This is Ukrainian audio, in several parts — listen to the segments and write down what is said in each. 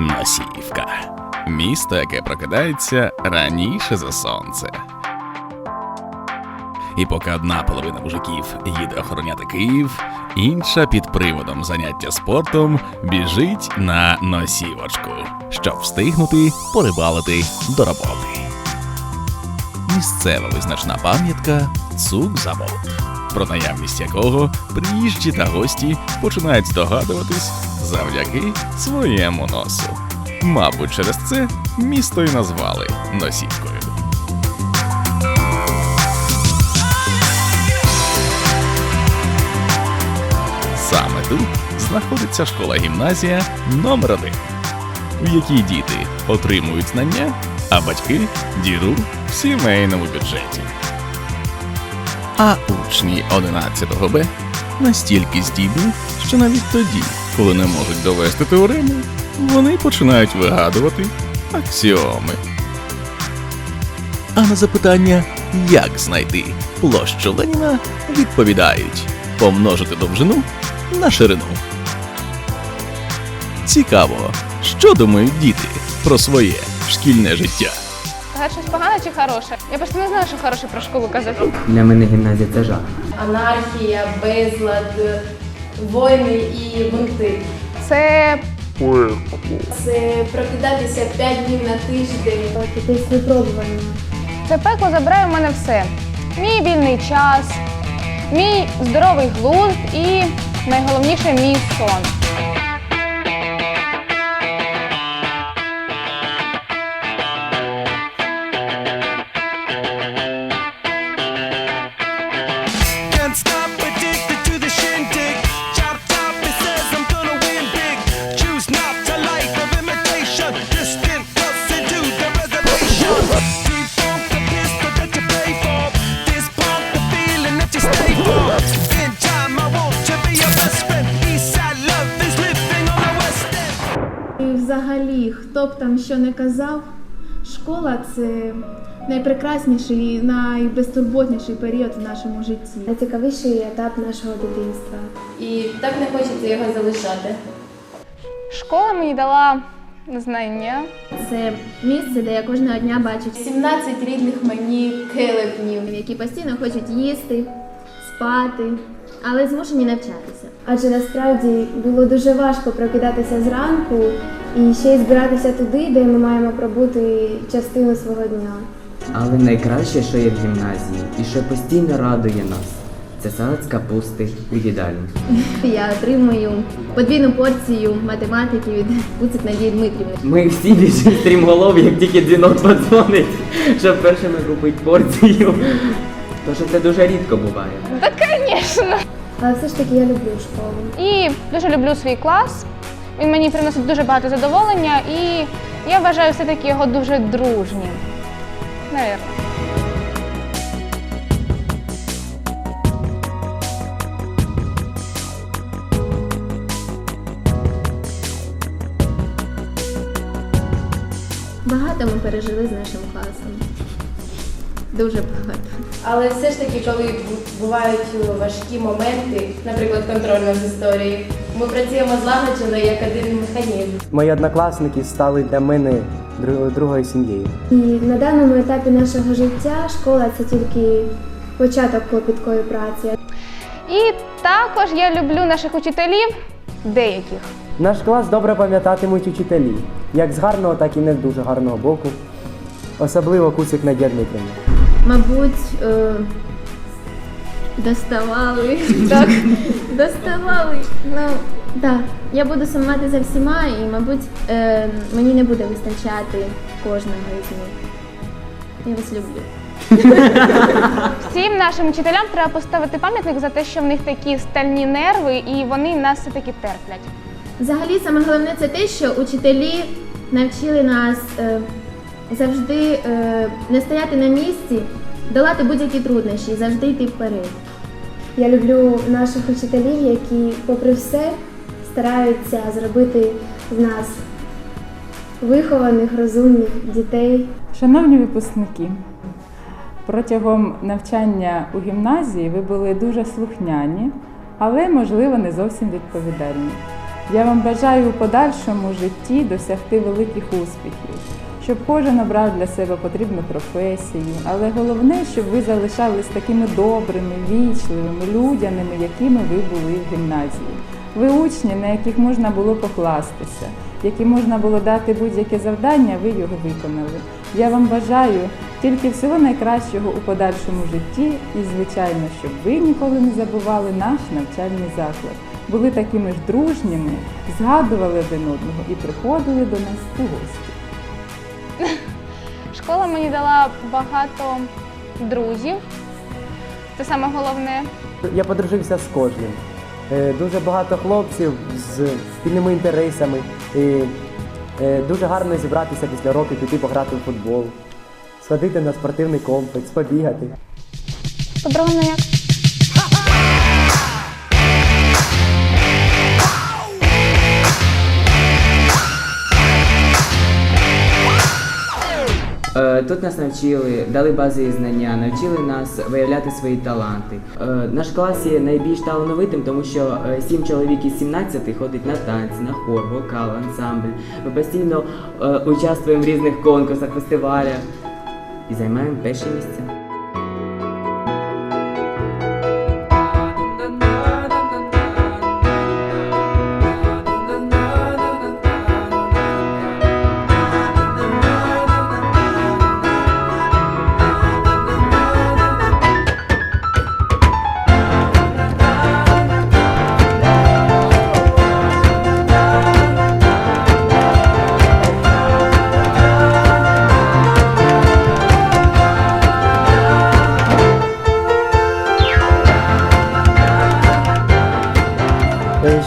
Носіївка. Місто, яке прокидається раніше за сонце. І поки одна половина мужиків їде охороняти Київ, інша під приводом заняття спортом біжить на носівочку, щоб встигнути порибалити до роботи. Місцева визначна пам'ятка Цук-завод, про наявність якого приїжджі та гості починають здогадуватись завдяки своєму носу. Мабуть, через це місто й назвали носівкою. Саме тут знаходиться школа-гімназія номер 1 в якій діти отримують знання, а батьки діру в сімейному бюджеті. А учні 11 Б настільки здібні, що навіть тоді, коли не можуть довести теорему, вони починають вигадувати аксіоми. А на запитання, як знайти площу Леніна, відповідають помножити довжину на ширину. Цікаво, що думають діти про своє шкільне життя. Щось погане чи хороше? Я просто не знаю, що хороше про школу казати. Для мене гімназія це жах. анархія, безлад, війни і бунти. Це Це прокидатися 5 днів на тиждень. якесь випробування. Це пекло забирає в мене все. Мій вільний час, мій здоровий глузд і найголовніше мій сон. Хто б там що не казав, школа це найпрекрасніший і найбезтурботніший період в нашому житті. Найцікавіший етап нашого дитинства. І так не хочеться його залишати. Школа мені дала знання. Це місце, де я кожного дня бачу 17 рідних мені келепнів. які постійно хочуть їсти, спати, але змушені навчатися. Адже насправді було дуже важко прокидатися зранку і ще й збиратися туди, де ми маємо пробути частину свого дня. Але найкраще, що є в гімназії, і що постійно радує нас, це салат з капусти у їдальні. Я отримую подвійну порцію математики від Буцик Надії Дмитрівни. Ми всі біжимо стрімголов, як тільки дзвінок подзвонить, щоб першими купити порцію. Тож це дуже рідко буває. Та, звісно. Але все ж таки я люблю школу. І дуже люблю свій клас. Він мені приносить дуже багато задоволення, і я вважаю все-таки його дуже дружнім. Навірно. Багато ми пережили з нашим класом. Дуже багато. Але все ж таки, коли бувають важкі моменти, наприклад, контрольна з історії, ми працюємо злагоджено як один механізм. Мої однокласники стали для мене другою сім'єю. І на даному етапі нашого життя школа це тільки початок клопіткої праці. І також я люблю наших учителів, деяких. Наш клас добре пам'ятатимуть учителі, як з гарного, так і не з дуже гарного боку. Особливо Куцик Надія Дмитрівна. Мабуть, е, доставали. Так, доставали. Ну, так. Я буду сумувати за всіма і, мабуть, е, мені не буде вистачати кожного із них. Я вас люблю. Всім нашим учителям треба поставити пам'ятник за те, що в них такі стальні нерви, і вони нас все-таки терплять. Взагалі, саме головне це те, що учителі навчили нас е, завжди е, не стояти на місці, долати будь-які труднощі, завжди йти вперед. Я люблю наших учителів, які, попри все, стараються зробити з нас вихованих, розумних дітей. Шановні випускники, протягом навчання у гімназії ви були дуже слухняні, але, можливо, не зовсім відповідальні. Я вам бажаю у подальшому житті досягти великих успіхів, щоб кожен обрав для себе потрібну професію, але головне, щоб ви залишались такими добрими, вічливими, людяними, якими ви були в гімназії. Ви учні, на яких можна було покластися, які можна було дати будь-яке завдання, ви його виконали. Я вам бажаю тільки всього найкращого у подальшому житті і, звичайно, щоб ви ніколи не забували наш навчальний заклад. Були такими ж дружніми, згадували один одного і приходили до нас у гості. Школа мені дала багато друзів. Це саме головне. Я подружився з кожним. Е, Дуже багато хлопців з спільними інтересами. І е, дуже гарно зібратися після років, піти пограти в футбол, сходити на спортивний комплекс, побігати. По-другому як. Тут нас навчили, дали базові знання, навчили нас виявляти свої таланти. Е, Наш клас є найбільш талановитим, тому що е, сім чоловік із 17 ходить на танці, на хор, вокал, ансамбль. Ми постійно е, участвуємо в різних конкурсах, фестивалях і займаємо перші місця.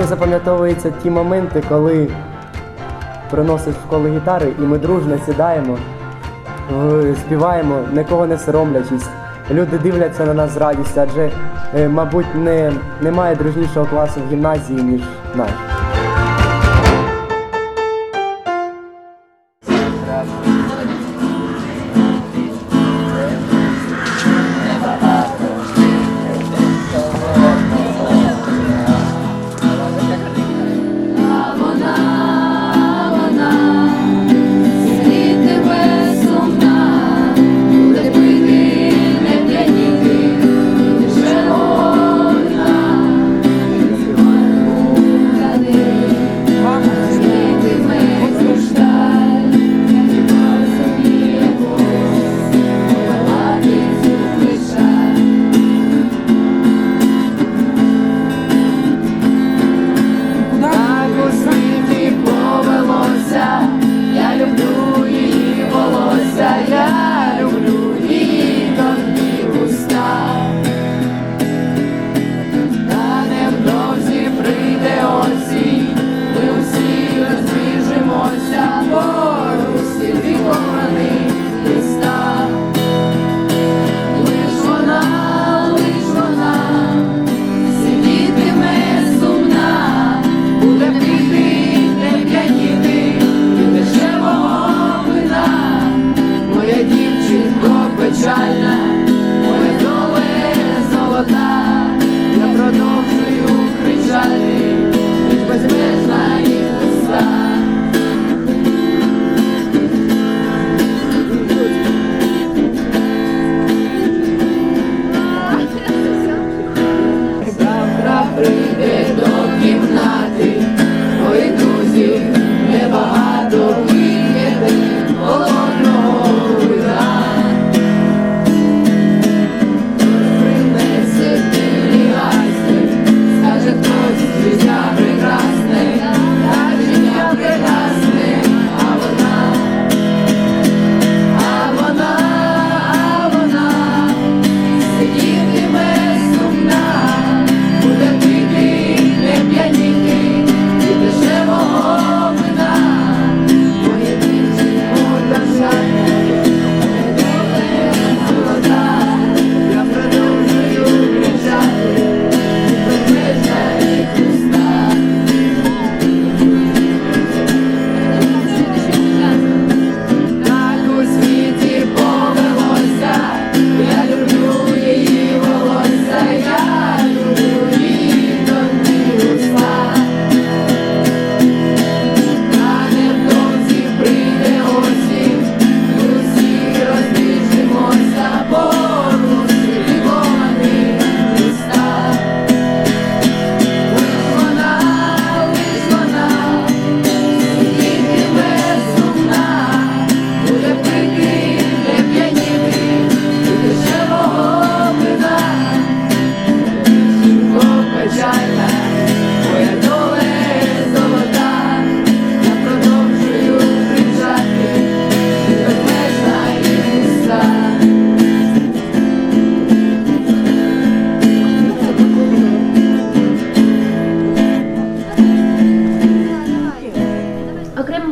більше запам'ятовуються ті моменти, коли приносить в коло гітари, і ми дружно сідаємо, е, співаємо, нікого не соромлячись. Люди дивляться на нас з радістю, адже, е, мабуть, не, немає дружнішого класу в гімназії, ніж наш. Раз.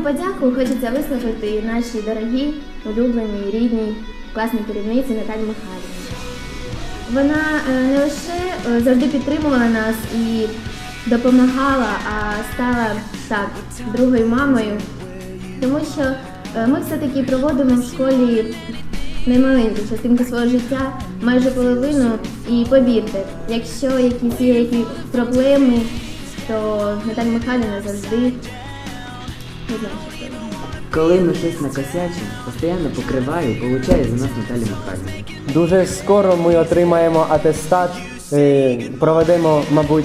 Подяку хочеться висловити нашій дорогій, улюбленій, рідній, класній керівниці Наталі Михайлівні. Вона е, не лише е, завжди підтримувала нас і допомагала, а стала так другою мамою, тому що е, ми все-таки проводимо в школі немаленьку частинку свого життя, майже половину. І повірте, якщо якісь є які проблеми, то Наталя Михайлівна завжди Коли ми щось накосячимо, постійно покриває і получає за нас Наталі Михайлівна. Дуже скоро ми отримаємо атестат, е, проведемо, мабуть,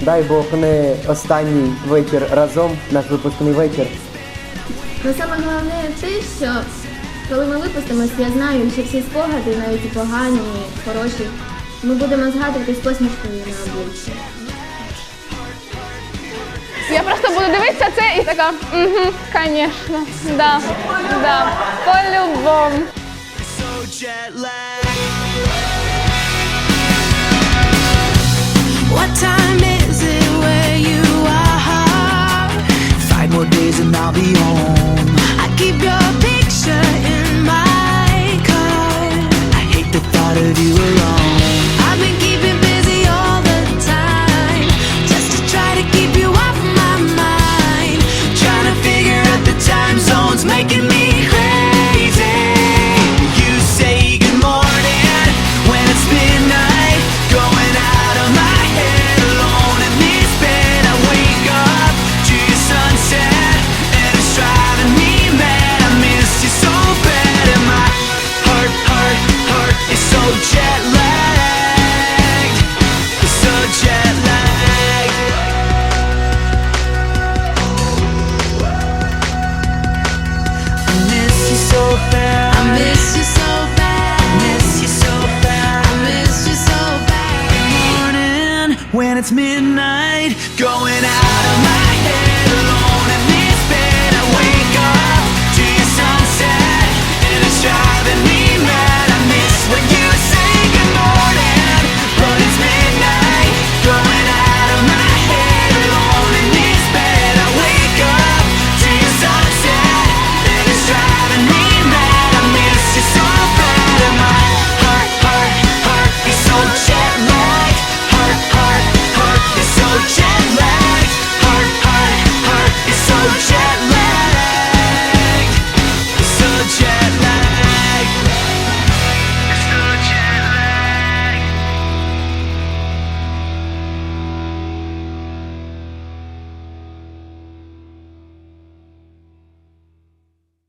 дай Бог, не останній вечір разом, наш випускний вечір. Ну саме головне те, що коли ми випустимось, я знаю, що всі спогади, навіть і погані, і хороші, ми будемо згадувати з посмішкою на обличчі. Я просто буду дивитися це і така, угу, звісно, да, да, по-любому. So jet lag. What time is it where you are? Five more days and I'll be home. I keep your picture when it's midnight Going out of my head alone in this bed I wake up to your sunset And it's driving me mad. I miss when you say good morning